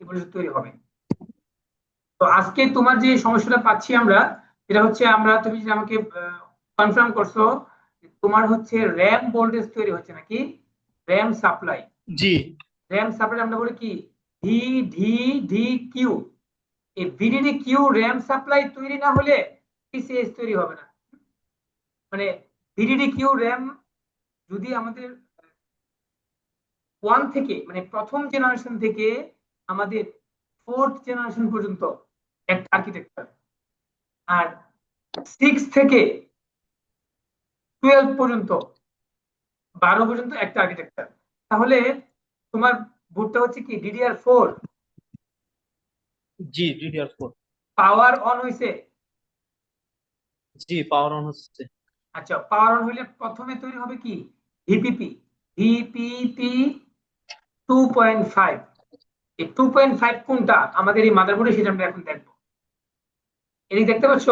এই তৈরি হবে। তো আজকে তোমার যে সমস্যাটা পাচ্ছি আমরা এটা হচ্ছে আমরা তুমি যে আমাকে কনফার্ম করছ তোমার হচ্ছে র্যাম ভোল্টেজ তৈরি হচ্ছে নাকি? র্যাম সাপ্লাই জি। র্যাম সাপ্লাই আমরা বলি কি? ভি ডি ডি কিউ এই ভিডিডি কিউ র্যাম সাপ্লাই তৈরি না হলে পিসিএস তৈরি হবে না। মানে ভিডিডি কিউ র্যাম যদি আমাদের ওয়ান থেকে মানে প্রথম জেনারেশন থেকে আমাদের ফোর্থ জেনারেশন পর্যন্ত একটা আর্কিটেকচার আর সিক্স থেকে টুয়েলভ পর্যন্ত বারো পর্যন্ত একটা আর্কিটেকচার তাহলে তোমার বোর্ডটা হচ্ছে কি ডিডিআর ফোর জি ডিডিআর ফোর পাওয়ার অন হয়েছে জি পাওয়ার অন হচ্ছে। আচ্ছা পাওয়ার অন হইলে প্রথমে তৈরি হবে কি? VPP VPP two point five এই টু পয়েন্ট ফাইভ কোনটা? আমাদের এই মাদারবোর্ডে সেটা আমরা এখন দেখব। এদিকে দেখতে পাচ্ছ?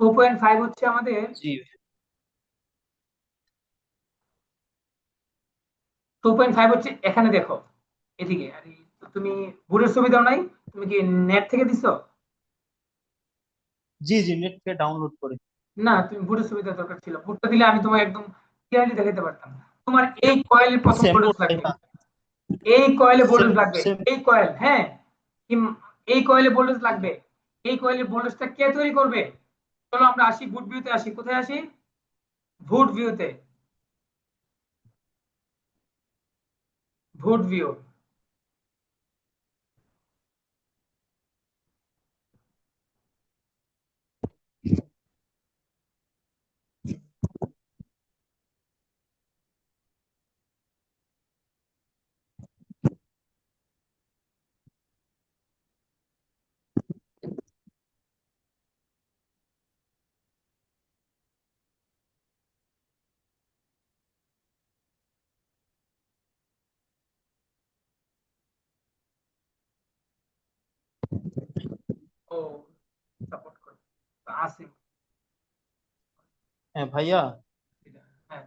টু পয়েন্ট ফাইভ হচ্ছে আমাদের টু পয়েন্ট ফাইভ হচ্ছে এখানে দেখো। এদিকে আর তুমি বোর্ডের ছবি দাও নাই? তুমি কি নেট থেকে দিছো? জি জি নেট থেকে ডাউনলোড করে। না তুমি বোর্ডের ছবি দেওয়ার দরকার ছিল। বোর্ডটা দিলে আমি তোমাকে একদম ক্লিয়ারলি দেখাতে পারতাম তোমার এই কয়েলের প্রথম Same লাগবে। এই কয়েলে ভোল্টেজ লাগবে। এই কয়েল হ্যাঁ। এই কয়েলে ভোল্টেজ লাগবে। এই কয়েলের ভোল্টেজটা কে তৈরি করবে? চলো আমরা আসি ভুট ভিউতে আসি। কোথায় আসি? ভুট ভিউতে ভুট ভিউ ও সাপোর্ট করে। আসিম হ্যাঁ ভাইয়া? হ্যাঁ।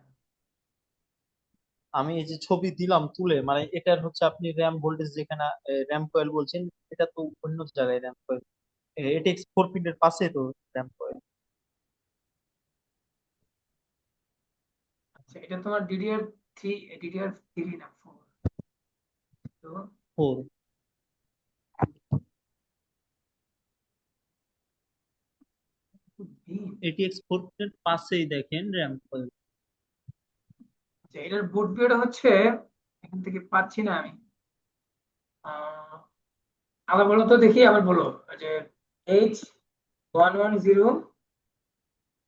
আমি এই যে ছবি দিলাম তুলে মানে এটার হচ্ছে আপনি র্যাম ভোল্টেজ যেখানে র্যাম কয়েল বলছেন এটা তো অন্য জায়গায় র্যাম কয়েল এটিএক্স ফোর পিনের পাশে তো র্যাম কয়েল আচ্ছা এটা তোমার ডিডিআর থ্রি ডিডিআর থ্রি না ফোর তো ফোর এটিএক্স ফোর পিনের পাশেই দেখেন র্যাম কয়েল আচ্ছা এটার বুট ভিউটা হচ্ছে এখান থেকে পাচ্ছি না আমি। আবার বলো তো দেখি আবার বলো। যে H one one zero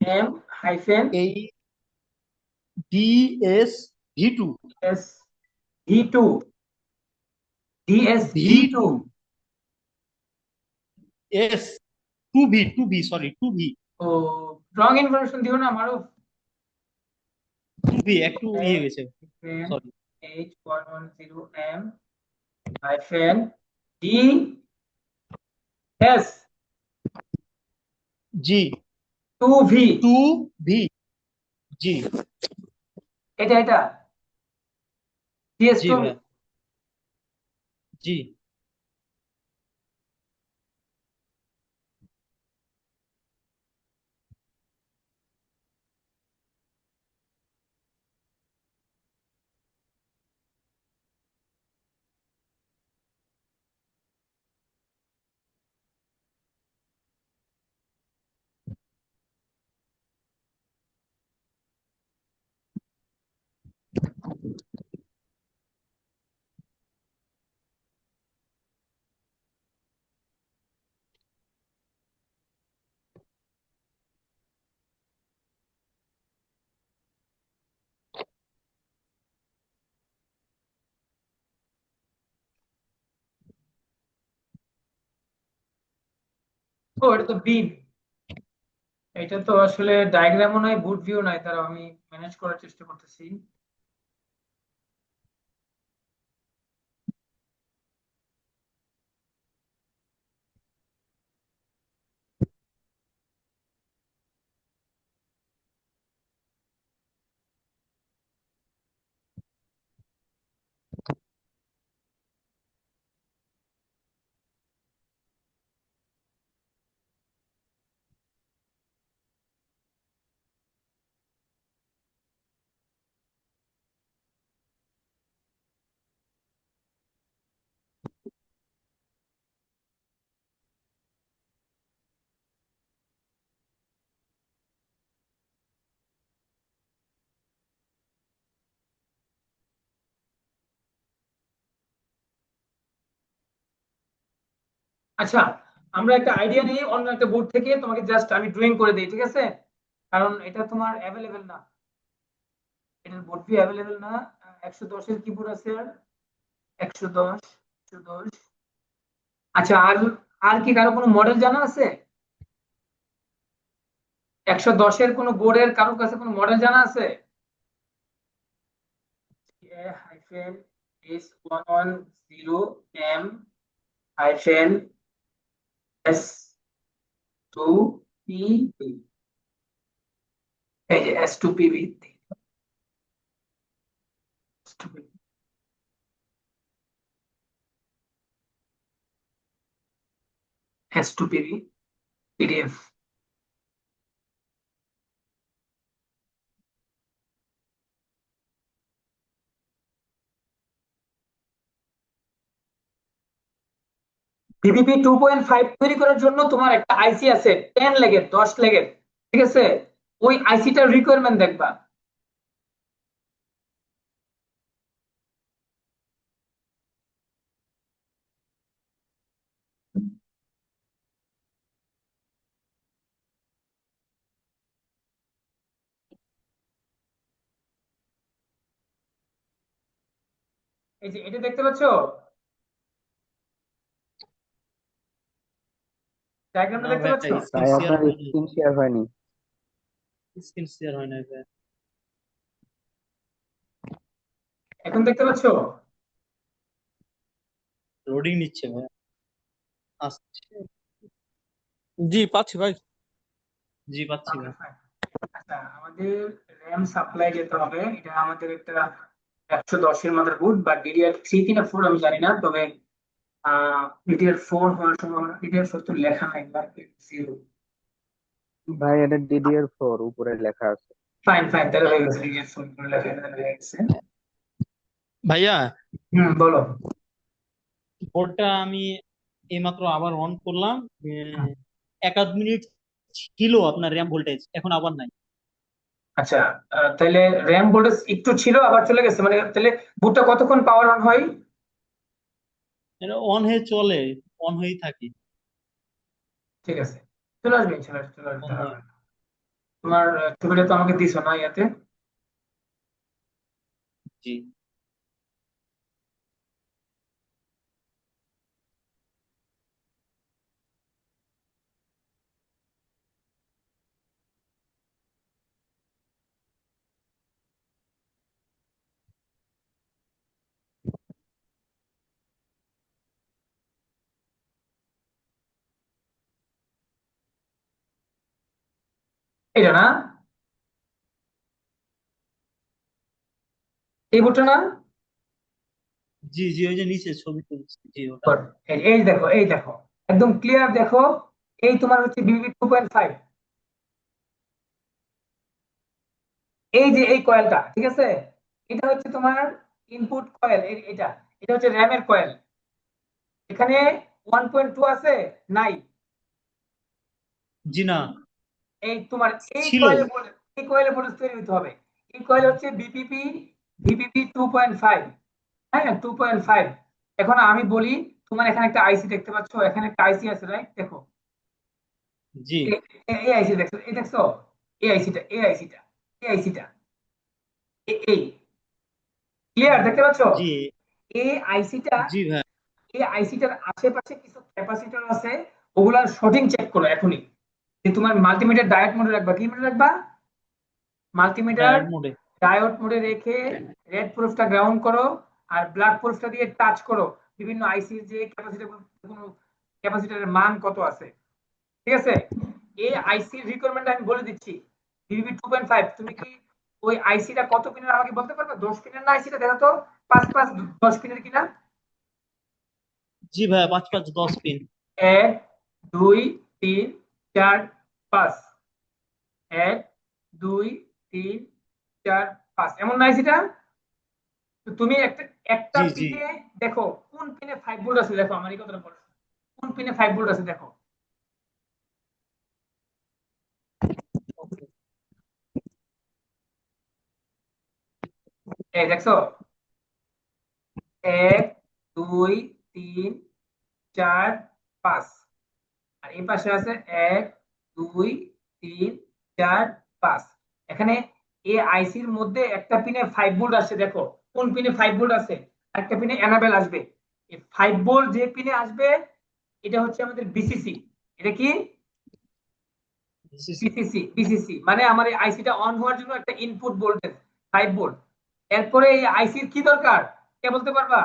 M hyphen এই DS V two S V two DS V two S two V two V sorry two V ও রং ইনফরমেশন দিও না আমারও। ভি একটু ইয়ে গেছে sorry H one one zero M hyphen D S G two V two V জি এটা এটা। জি জি ও এটা তো বিম এটা তো আসলে ডায়াগ্রামও নাই বুট ভিউ নাই তারা আমি ম্যানেজ করার চেষ্টা করতেছি। আচ্ছা আমরা একটা আইডিয়া নিয়ে অন্য একটা বোর্ড থেকে, তোমাকে জাস্ট আমি ড্রয়িং করে দিই, ঠিক আছে? কারণ এটা তোমার অ্যাভেলেবেল না। এটার বোর্ড ফি অ্যাভেলেবেল না। একশো দশের কিবোর্ড আছে আর। একশো দশ একশো দশ। আচ্ছা আর আর কি কারও কোনো মডেল জানা আছে? একশো দশের কোনো বোর্ডের কারোর কাছে কোনো মডেল জানা আছে? Hyphen S one one zero M hyphen S two P এই যে S two P S two P PDF VVP two point five তৈরি করার জন্য তোমার একটা আইসি আছে টেন লেগের, দশ লেগের, ঠিক আছে? ওই আইসিটার রিকোয়ারমেন্ট দেখবা। এই যে এটা দেখতে পাচ্ছ? ডায়াগ্রামটা না দেখতে ভাই, পাচ্ছ? স্ক্রিন ভাই শেয়ার আপনার স্ক্রিন শেয়ার হয়নি। স্ক্রিন শেয়ার হয় না ভাই। এখন দেখতে পাচ্ছ? লোডিং নিচ্ছে ভাই। আসছে। জি পাচ্ছি ভাই। জি পাচ্ছি ভাই। আচ্ছা আমাদের র্যাম সাপ্লাই যেতে হবে এটা আমাদের একটা একশো দশের মাদার বোর্ড বা ডিডিআর থ্রি কিনা ফোর আমি জানি না তবে ডিডিআর ফোর হওয়ার সম্ভাবনা ডিডিআর ফোর তো লেখা নাই বা জিরো ভাই এটা ডিডিআর ফোর উপরে লেখা আছে। ফাইন ফাইন তাহলে হয়ে গেছে ডিডিআর ফোর করে লেখা হয়ে গেছে। ভাইয়া? হুম বলো। বোর্ডটা আমি এইমাত্র আবার অন করলাম উম, এক আধ মিনিট ছিল আপনার র্যাম ভোল্টেজ এখন আবার নাই। আচ্ছা আহ, তাহলে র্যাম ভোল্টেজ একটু ছিল আবার চলে গেছে মানে তাহলে বুটটা কতক্ষণ পাওয়ার অন হয়? এটা অন হয়ে চলে অন হয়েই থাকি। ঠিক আছে। চলে আসবে ইনশাল্লাহ চলে আসবে। তোমার ছবিটা তো আমাকে দিছো না ইয়াতে? জি। এটা না এই বুটটা না? জি জি ওই যে নিচে ছবি জি ওটা। এই এই দেখো এই দেখো একদম ক্লিয়ার দেখো এই তোমার হচ্ছে বিবি টু পয়েন্ট ফাইভ এই যে এই কয়েলটা ঠিক আছে? এটা হচ্ছে তোমার ইনপুট কয়েল এটা এটা হচ্ছে র্যামের কয়েল এখানে ওয়ান পয়েন্ট টু আছে নাই। জি না। এই তোমার এই ছিল। কয়েলের এই কয়েলের ভোল্টেজ তৈরি হতে হবে। এই কয়েল হচ্ছে VPP VPP two point five হ্যাঁ টু পয়েন্ট ফাইভ এখন আমি বলি তোমার এখানে একটা আইসি দেখতে পাচ্ছ? এখানে একটা আইসি আছে রাইট দেখো। জি। এই আইসি দেখছ? এই দেখছ? এই আইসিটা এই আইসিটা এই আইসিটা এই ক্লিয়ার দেখতে পাচ্ছ? জি। এই আইসিটা জি ভাই এই আইসিটার আশেপাশে কিছু ক্যাপাসিটর আছে ওগুলার শর্টিং চেক করো এখনই। যে তোমার মাল্টিমিটার ডায়োড মোডে রাখবা কি মোডে রাখবা? মাল্টিমিটার ডায়োড মোডে ডায়োড মোডে রেখে রেড প্রুফটা গ্রাউন্ড করো আর ব্ল্যাক প্রুফটা দিয়ে টাচ করো। বিভিন্ন আইসির যে ক্যাপাসিটার কোনো ক্যাপাসিটরের মান কত আছে। ঠিক আছে? এই আইসির রিকোয়ারমেন্ট আমি বলে দিচ্ছি। ভিভি টু পয়েন্ট ফাইভ তুমি কি ওই আইসিটা কত পিনের আমাকে বলতে পারবে? দশ পিনের না আইসিটা দেখো তো পাঁচ পাঁচ দশ পিনের কিনা? জি ভাই পাঁচ পাঁচ দশ পিন এক দুই তিন চার পাঁচ। এক দুই তিন চার পাঁচ। এমন নাই তো তুমি একটা একটা। পিনে দেখো কোন পিনে ফাইভ ভোল্ট আছে? দেখো আমার এই কথাটা বলো। কোন পিনে ফাইভ ভোল্ট আছে? দেখো। এই দেখছ? এক দুই তিন চার পাঁচ। আর এই পাশে আছে এক দুই তিন চার পাঁচ। এখানে এই আইসির মধ্যে একটা পিনে ফাইভ ভোল্ট আসছে দেখো। কোন পিনে ফাইভ ভোল্ট আছে একটা পিনে এনাবেল আসবে। এই ফাইভ ভোল্ট যে পিনে আসবে এটা হচ্ছে আমাদের বিসিসি এটা কি? বিসিসি বিসিসি মানে আমার এই আইসিটা অন হওয়ার জন্য একটা ইনপুট ভোল্টেজ ফাইভ ভোল্ট এরপরে এই আইসির কি দরকার? কে বলতে পারবা?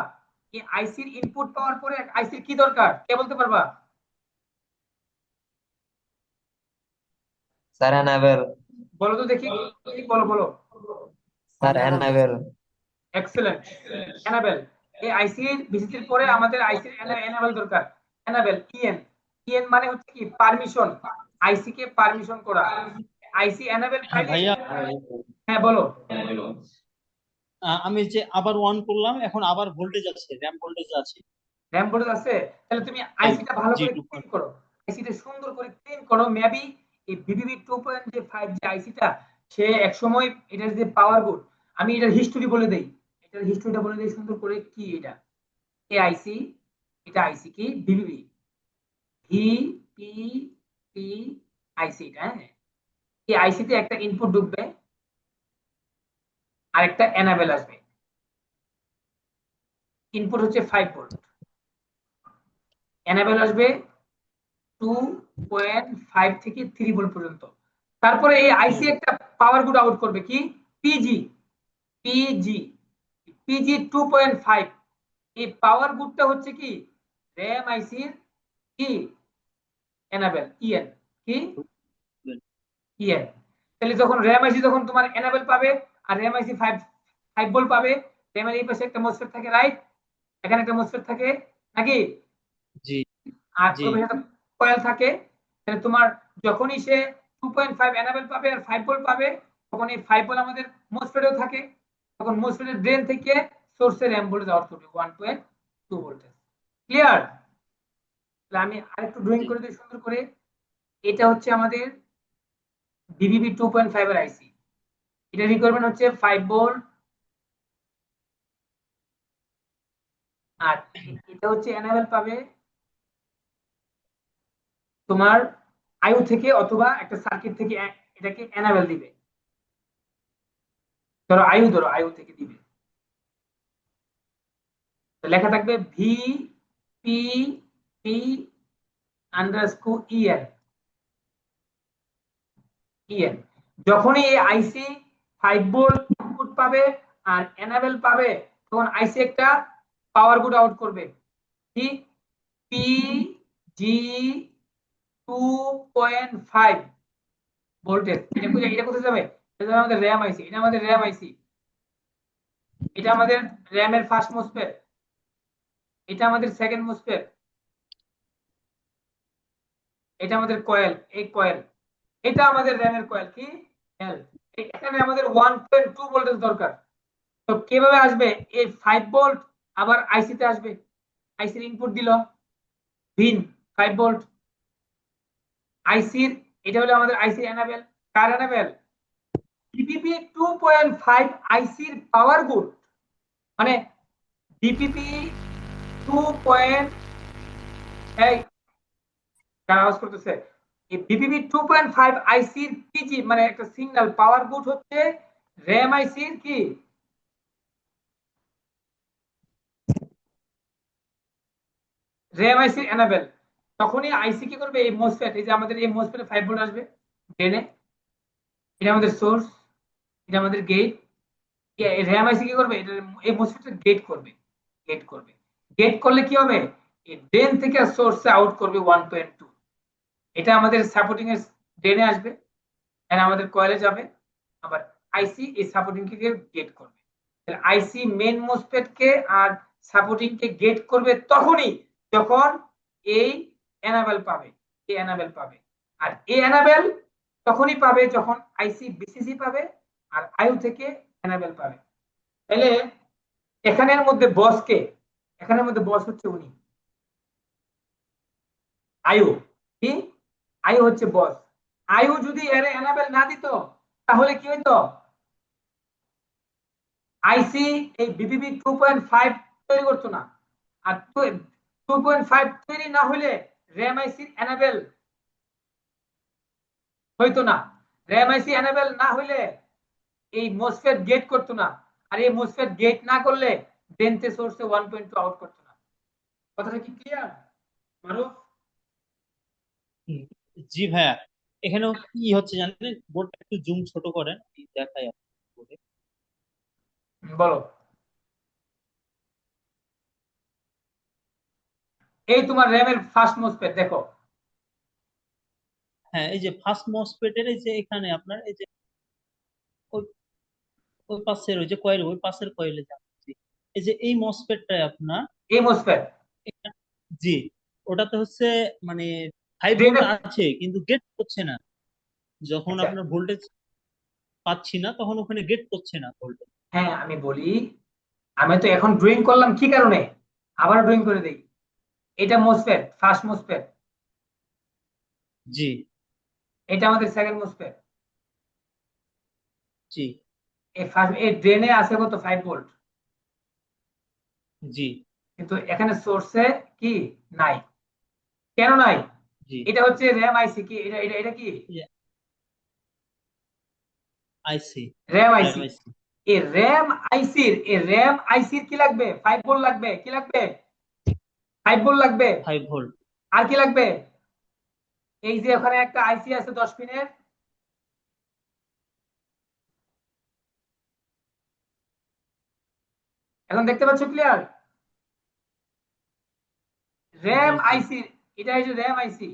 এই আইসির ইনপুট পাওয়ার পরে আইসির কি দরকার? কে বলতে পারবা? স্যার বলো তো দেখি কি বলো। বলো স্যার এক্সেলেন্ট এনাবেল এই আইসির বিসিসির পরে আমাদের আইসির দরকার। এনাবেল ইএন ইএন মানে হচ্ছে কি? পারমিশন আইসি কে পারমিশন করা। আইসি এনাবেল হ্যাঁ, ভাইয়া। হ্যাঁ বলো। আমি যে আবার অন করলাম এখন আবার ভোল্টেজ আছে র্যাম ভোল্টেজ আছে। র্যাম ভোল্টেজ আছে? তাহলে তুমি আইসিটা ভালো করে ক্লিন করো। আইসিটা সুন্দর করে ক্লিন করো মেবি এই বিবিবি টু পয়েন্ট যে ফাইভ যে আইসিটা সে এক সময় এটার যে পাওয়ার গুড আমি এটার হিস্টোরি বলে দেই। এটার হিস্টোরিটা বলে দেই সুন্দর করে কি এটা? এ আইসি এটা আইসি কি? BBB V P P IC এটা হ্যাঁ? এই আইসিতে একটা ইনপুট ঢুকবে আর একটা এনাবেল আসবে। ইনপুট হচ্ছে ফাইভ ভোল্ট এনাবেল আসবে টু পয়েন্ট ফাইভ থেকে থ্রি ভোল্ট পর্যন্ত। তারপরে এই আইসি একটা পাওয়ার গুড আউট করবে কি? PG PG PG two point five এই পাওয়ার গুডটা হচ্ছে কি? র্যাম আইসির কি? এনাবেল ইএন কি? ইএন তাহলে যখন র্যাম আইসি যখন তোমার এনাবেল পাবে আর RAM IC five five volt পাবে র্যামের এই পাশে একটা মোসফেট থাকে রাইট এখানে একটা মোসফেট থাকে নাকি? জি। আর। কয়েল থাকে, তাহলে তোমার যখনই সে টু পয়েন্ট ফাইভ এনাবেল পাবে আর ফাইভ ভোল্ট পাবে, তখন এই ফাইভ ভোল্ট আমাদের মোসফেটেও থাকে। তখন মোসফেটের ড্রেন থেকে সোর্সের র্যাম ভোল্টেজ আউট করবে one point two voltage clear তাহলে আমি আরেকটু ড্রয়িং করে দিই, সুন্দর করে। এটা হচ্ছে আমাদের বিবিবি টু পয়েন্ট ফাইভ এর আইসি এটা রিকোয়ারমেন্ট হচ্ছে ফাইভ ভোল্ট আর এটা হচ্ছে এনাবেল পাবে তোমার আয়ু থেকে অথবা একটা সার্কিট থেকে এটাকে এনাবেল দিবে। ধরো আয়ু ধরো আয়ু থেকে দিবে। লেখা থাকবে V P P underscore EN EN যখনই এই আইসি ফাইভ ভোল্ট ইনপুট পাবে আর এনাবেল পাবে, তখন আইসি একটা পাওয়ার গুড আউট করবে। কি? P G two point five voltage এটা এটা কোথায় যাবে এটা আমাদের র্যাম আইসি এটা আমাদের র্যাম আইসি এটা আমাদের র্যামের ফার্স্ট মোসফেট এটা আমাদের সেকেন্ড মোসফেট এটা আমাদের কয়েল এই কয়েল এটা আমাদের র্যামের কয়েল কি? এল এখানে আমাদের ওয়ান পয়েন্ট টু ভোল্টেজ দরকার। তো কীভাবে আসবে? এই ফাইভ ভোল্ট আবার আইসিতে আসবে। আইসির ইনপুট দিল। ভিন ফাইভ ভোল্ট আইসির এটা হলো আমাদের আইসি এনাবেল কার enable DPP two point five আইসির পাওয়ার গুড মানে ডিপিপি টু পয়েন্ট এই আওয়াজ করতেছে, এই টু পয়েন্ট ফাইভ আইসির পিজি মানে একটা সিগন্যাল পাওয়ার গুড হচ্ছে র্যাম আইসির কি? র্যাম আইসির এনাবেল তখনই আইসি কি করবে? এই মোসফেট এই যে আমাদের এই মোসফেটে ফাইভ ভোল্ট আসবে ড্রেনে এটা আমাদের সোর্স এটা আমাদের গেট র্যাম আইসি কি করবে? এটা এই গেট করবে গেট করবে। গেট করলে কি হবে? এই ড্রেন থেকে সোর্সে আউট করবে ওয়ান পয়েন্ট টু এটা আমাদের সাপোর্টিং এর ড্রেনে আসবে আর আমাদের কয়েলে যাবে। আবার আইসি এই সাপোর্টিং কে গেট করবে। তাহলে আইসি মেন মোসফেট কে আর সাপোর্টিং কে গেট করবে তখনই, যখন এই এনাবেল পাবে এই এনাবেল পাবে। আর এই এনাবেল তখনই পাবে যখন আইসি বিসিসি পাবে আর আয়ু থেকে এনাবেল পাবে। তাহলে এখানের মধ্যে বস কে? এখানের মধ্যে বস হচ্ছে উনি। আয়ু কি? আয়ু হচ্ছে বস আয়ু যদি এর এনাবেল না দিত, তাহলে কি হইতো? আইসি এই বিবিবি টু পয়েন্ট ফাইভ তৈরি করতো না। আর টু পয়েন্ট ফাইভ তৈরি না হলে র্যাম আইসি এনাবেল হইতো না। র্যাম আইসি না হইলে এই মোসফেট গেট করতো না। আর এই মোসফেট গেট না করলে ডেন্টে সোর্সে ওয়ান পয়েন্ট টু আউট করতো না। কথাটা কি ক্লিয়ার মারুফ? জি ভাইয়া। এখানেও কি হচ্ছে জানেন? বোর্ডটা একটু জুম ছোট করেন দেখাই আপনাকে বলো। এই তোমার র্যামের ফার্স্ট মোসফেট দেখো। হ্যাঁ এই যে ফার্স্ট মসফেটের এই যে এখানে আপনার এই যে ওই পাশের ওই যে কয়েল ওই পাশের কয়েলে যাচ্ছি এই যে এই মসফেটটাই আপনার এই মোসফেট জি ওটাতে হচ্ছে মানে ফাইভ Drain ভোল্ট আছে কিন্তু গেট করছে না। যখন আচ্ছা। আপনার ভোল্টেজ পাচ্ছি না তখন ওখানে গেট করছে না ভোল্টেজ হ্যাঁ আমি বলি আমি তো এখন ড্রয়িং করলাম কি কারণে? আবার ড্রয়িং করে দেই এটা মোসফেট ফার্স্ট মোসফেট। জি। এটা আমাদের সেকেন্ড মোসফেট। জি। এই ফার্স্ট এই ড্রেনে আছে কত? ফাইভ ভোল্ট জি। কিন্তু এখানে সোর্সে কি? নাই। কেন নাই? জি। এটা হচ্ছে র্যাম আইসি কি? এটা এটা এটা কি? আইসি র্যাম আইসি এই র্যাম আইসির এই র্যাম আইসির কি লাগবে? ফাইভ ভোল্ট লাগবে? কি লাগবে? ফাইভ ভোল্ট লাগবে? ফাইভ ভোল্ট আর কি লাগবে? এই যে ওখানে একটা আইসি আছে দশ পিনের। এখন দেখতে পাচ্ছ ক্লিয়ার র্যাম আইসি এটা হচ্ছে র্যাম আইসি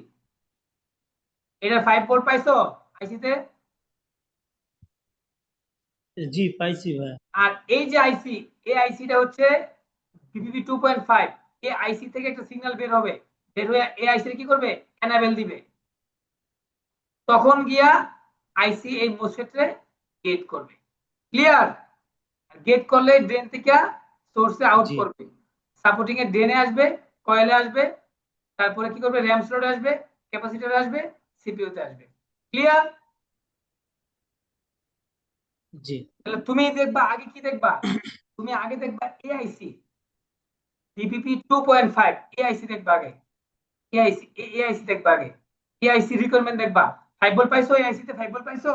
এটা ফাইভ ভোল্ট পাইছো আইসিতে জি পাইছি ভাই। আর এই যে আইসি এই আইসিটা হচ্ছে বিপিপি টু পয়েন্ট ফাইভ এই আইসি থেকে একটা সিগন্যাল বের হবে। বের হয়ে এই আইসি কি করবে? এনাবেল দিবে। তখন গিয়া আইসি এই মোসফেটে গেট করবে। ক্লিয়ার গেট করলে ড্রেন থেকে সোর্সে আউট করবে। সাপোর্টিং এ ড্রেনে আসবে কয়েলে আসবে তারপরে কি করবে? র্যাম স্লোটে আসবে ক্যাপাসিটরে আসবে সিপিইউতে আসবে। ক্লিয়ার জি। তাহলে তুমি দেখবা আগে কি দেখবা? তুমি আগে দেখবা এআইসি ডিপিপি টু পয়েন্ট ফাইভ এআইসি দেখবা আগে। এআইসি এআইসি দেখবা আগে। এআইসি রিকোয়ারমেন্ট দেখবা। ফাইভ বল পাইছো এআইসি তে ফাইভ বল পাইছো?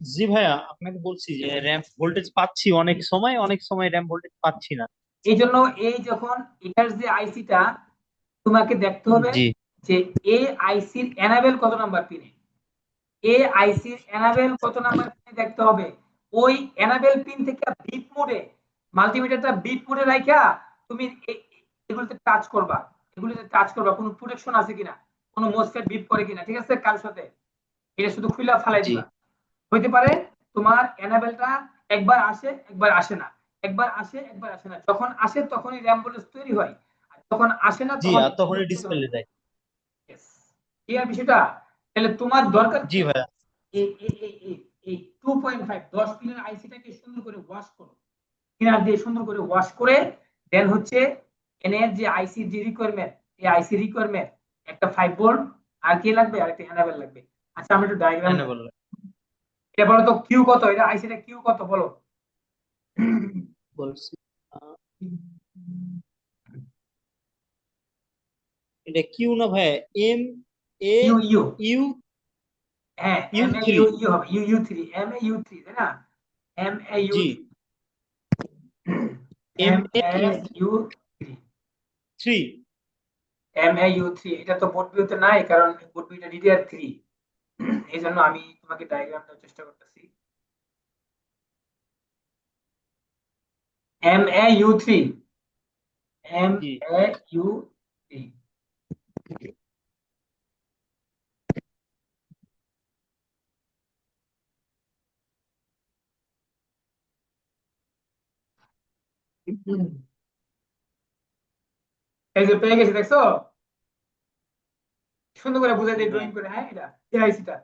জি ভাইয়া আপনাকে বলছি যে র্যাম ভোল্টেজ পাচ্ছি অনেক সময় অনেক সময় র্যাম ভোল্টেজ পাচ্ছি না। এই জন্য এই যখন এটার যে আইসিটা তোমাকে দেখতে হবে যে এ আইসির এনাবেল কত নাম্বার পিনে এ আইসির এনাবেল কত নাম্বার পিনে দেখতে হবে? ওই এনাবেল পিন থেকে বিট মোডে মাল্টিমিটারটা বিট মোডে রাখা তুমি এগুলোতে টাচ করবা। এগুলোতে টাচ করবা। কোনো প্রোটেকশন আছে কিনা? কোনো মোসফেট বিপ করে কিনা? ঠিক আছে? কারোর সাথে। এটা শুধু খুলা ফালাই দিবা। হইতে পারে তোমার এনাবেলটা একবার আসে একবার আসে না। একবার আসে একবার আসে না। যখন আসে তখনই র্যাম ভোল্টেজ তৈরি হয়। আর যখন আসে না জি তখন আর ডিসপ্লে দেয় ক্লিয়ার বিষয়টা তাহলে তোমার দরকার জি ভাইয়া। এই এই এই এই এই টু পয়েন্ট ফাইভ দশ পিনের আইসিটাকে সুন্দর করে ওয়াশ করো। কিনার দিয়ে সুন্দর করে ওয়াশ করে দেন হচ্ছে এনের যে আইসি যে রিকোয়ারমেন্ট এই আইসি রিকোয়ারমেন্ট একটা ফাইভ ভোল্ট আর কি লাগবে? আর একটা এনাবেল লাগবে। আচ্ছা আমরা একটু ডায়াগ্রাম। এটা বলো তো কিউ কত? এটা আইসি আইসিটা কিউ কত? বলো। বলছি এটা কিউ না ভাই? M A U U U হ্যাঁ। ইউ ইউ হবে U U three M A U three তাই না? এম এ ইউ জি এম M এ A U U three three M A U three এটা তো বোর্ড ভিউতে নাই কারণ বোর্ড ভিউটা ডিডিআর থ্রি এই জন্য আমি তোমাকে ডায়াগ্রাম দেওয়ার চেষ্টা করতেছি। M A U three M G. A U three এই যে পেয়ে গেছি দেখছ? সুন্দর করে বুঝাই দিই ড্রয়িং করে হ্যাঁ এটা? এআইসিটা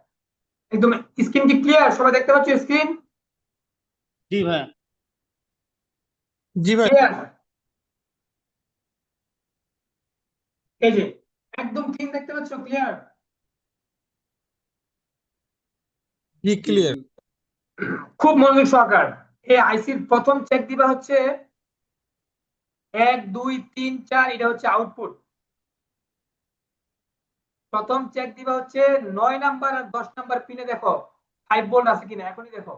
একদম স্ক্রিন কি ক্লিয়ার সবাই দেখতে পাচ্ছ স্ক্রিন জি ভাইয়া। জি ভাই। এই যে একদম ক্লিন দেখতে পাচ্ছ? ক্লিয়ার জি ক্লিয়ার খুব মনোযোগ সহকার। এই আইসির প্রথম চেক দিবা হচ্ছে এক, দুই, তিন, চার, এটা হচ্ছে আউটপুট প্রথম চেক দিবা হচ্ছে নয় নাম্বার আর দশ নাম্বার পিনে দেখো ফাইভ ভোল্ট আছে কিনা, এখনই দেখো।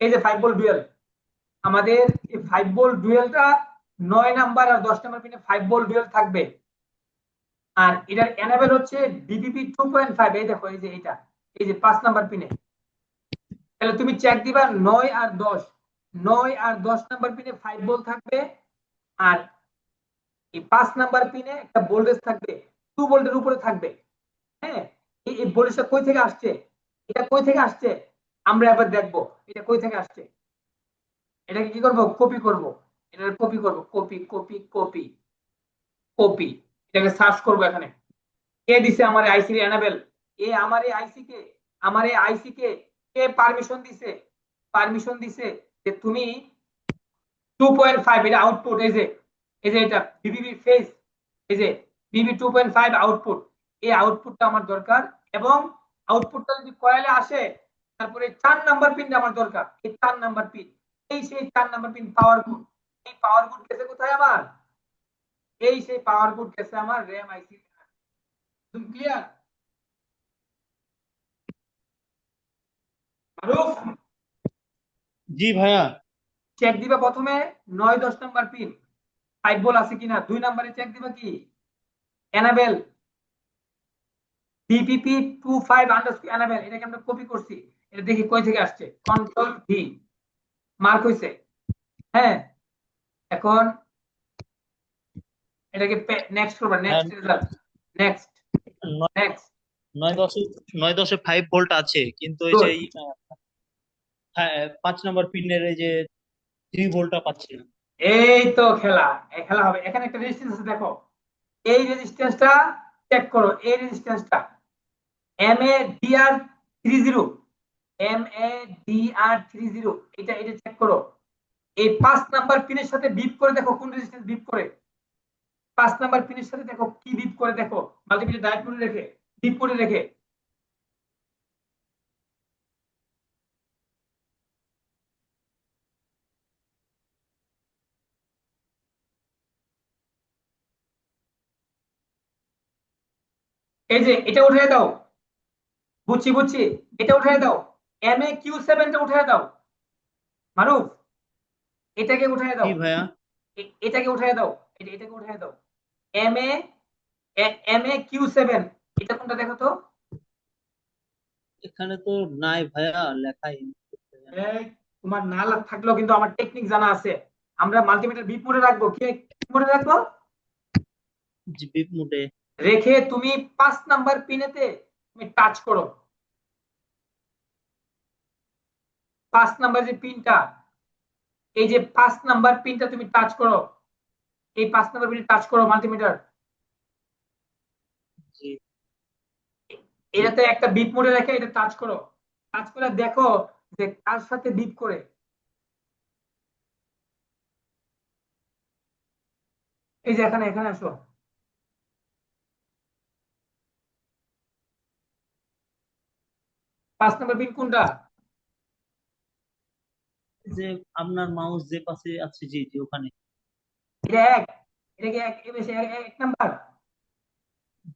এই যে ফাইভ ভোল্ট ডুয়েল আমাদের এই ফাইভ ভোল্ট ডুয়েলটা নয় নাম্বার আর দশ নাম্বার পিনে ফাইভ ভোল্ট ডুয়েল থাকবে। আর এটার এনাবেল হচ্ছে ডিবিপি টু পয়েন্ট ফাইভ এই দেখো, এই যে এটা এই যে পাঁচ নাম্বার পিনে। তাহলে তুমি চেক দিবা নয় আর দশ। নয় আর দশ নাম্বার পিনে ফাইভ ভোল্ট থাকবে। আর এই পাঁচ নাম্বার পিনে একটা ভোল্টেজ থাকবে টু ভোল্টের উপরে থাকবে। হ্যাঁ এই ভোল্টেজটা কই থেকে আসছে? এটা কই থেকে আসছে? আমরা এবার দেখব, এটা কই থেকে আসছে? এটাকে কি করব? কপি করব। এটা কপি করব কপি কপি কপি কপি এটাকে সার্চ করব এখানে। কে দিছে আমার আইসি এনাবেল এ আমার এই আইসি কে? আমার এই আইসি কে? কে পারমিশন দিছে? পারমিশন দিছে যে তুমি টু পয়েন্ট ফাইভ এটা আউটপুট এই যে এই যে এটা বিবিবি ফেস এই যে বিবি টু পয়েন্ট ফাইভ আউটপুট এই আউটপুটটা আমার দরকার এবং আউটপুটটা যদি কয়েলে আসে, তারপরে চার নাম্বার পিনটা আমার দরকার, এই চার নাম্বার পিন এই সেই চার নাম্বার পিন পাওয়ার গুড এই পাওয়ার গুড গেছে কোথায় আমার এই সেই পাওয়ার গুড গেছে আমার র্যাম আইসি তুমি ক্লিয়ার জি ভাইয়া। চেক দিবা প্রথমে নয় দশ নাম্বার পিন ফাইভ বল আছে কিনা? দুই নাম্বারে চেক দিবা কি? Enable VPP two five underscore enable এটাকে আমরা কপি করছি। এটা দেখি কই থেকে আসছে? কন্ট্রোল ভি মার্ক হইছে। হ্যাঁ? এখন এটাকে নেক্সট করবা। নেক্সট রেজাল্ট নেক্সট নেক্সট নয় দশে নয় দশে ফাইভ ভোল্ট আছে। কিন্তু এই যে হ্যাঁ পাঁচ নম্বর পিনের এই যে থ্রি ভোল্টটা পাচ্ছি না। এই তো খেলা খেলা হবে। এখানে একটা রেজিস্ট্যান্স আছে, দেখো। এই রেজিস্ট্যান্সটা চেক করো, এই রেজিস্ট্যান্সটা M A D R three zero M A D R three zero এটা এটা চেক করো। এই পাঁচ নাম্বার পিনের সাথে বিপ করে দেখো, কোন রেজিস্ট্যান্স বিপ করে। পাঁচ নাম্বার পিনের সাথে দেখো, কি বিপ করে দেখো। মাল্টিমিটার ডায়োড করে রেখে বিপ করে রেখে। এই যে এটা উঠিয়ে দাও। বুঝছি বুঝছি। এটা উঠিয়ে দাও। এম এ কিউ সেভেনটা উঠিয়ে দাও। মারুফ এটাকে উঠিয়ে দাও। ভাইয়া? এটাকে উঠিয়ে দাও। এটা এটাকে উঠিয়ে দাও। M A M A Q seven এটা কোনটা দেখো তো? এখানে তো নাই ভাইয়া লেখাই তোমার না থাকলেও কিন্তু আমার টেকনিক জানা আছে। আমরা মাল্টিমিটার বিপ মোডে রাখব। কি মোডে রাখব? মোডে রেখে তুমি পাঁচ নাম্বার পিনেতে তুমি টাচ করো। পাঁচ নাম্বার যে পিনটা এই যে পাঁচ নাম্বার পিনটা তুমি টাচ করো এই পাঁচ নাম্বার পিনে টাচ করো মাল্টিমিটার এটাতে একটা বিপ মোডে রেখে এটা টাচ করো। টাচ করে দেখো যে কার সাথে বিপ করে। এই যে এখানে এখানে আসো। পাঁচ নাম্বার পিন কোনটা? যে আপনার মাউস যে পাশে আছে জি জি ওখানে। এটা এক এটা কি এক? এ বেশি এক- নাম্বার?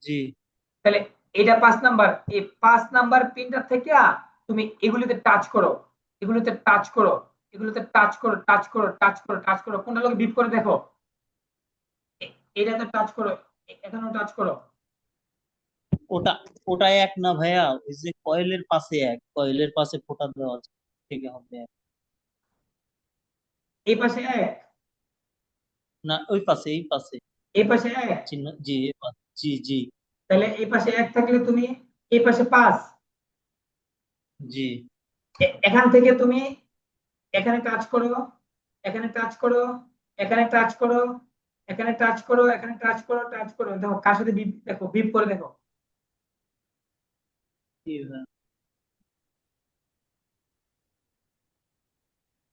জি। তাহলে এটা পাঁচ নাম্বার। এই পাঁচ নাম্বার পিনটা থেকে তুমি এগুলিতে টাচ করো। এগুলিতে টাচ করো। এগুলোতে টাচ করো টাচ করো টাচ করো টাচ করো। কোনটা লোক বিপ করে দেখো? এ- এটাতে টাচ করো। এখানেও টাচ করো। ওটা ওটা এক না ভাইয়া ওই যে কয়েলের পাশে এক কয়েলের পাশে ফোঁটা দেওয়া আছে থেকে হবে এক। এই পাশে এক? না ওই পাশে এই পাশে। এই পাশে এক? চিহ্ন জি জি জি। তাহলে এই পাশে এক থাকলে তুমি এই পাশে পাঁচ? জি। এখান থেকে তুমি এখানে টাচ করো এখানে টাচ করো এখানে টাচ করো এখানে টাচ করো এখানে টাচ করো টাচ করো। দেখো কার সাথে বিপ দেখো বিপ করে দেখো।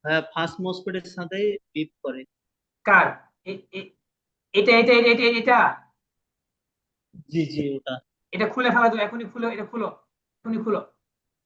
ভাইয়া ফার্স্ট মসফেটের সাথে বিপ করে। কার? এটা এটা এটা এটা এটা? জি জি ওটা। এটা খুলে ফেলা তো এখনই খুলো এটা খুলো এখনই খুলো।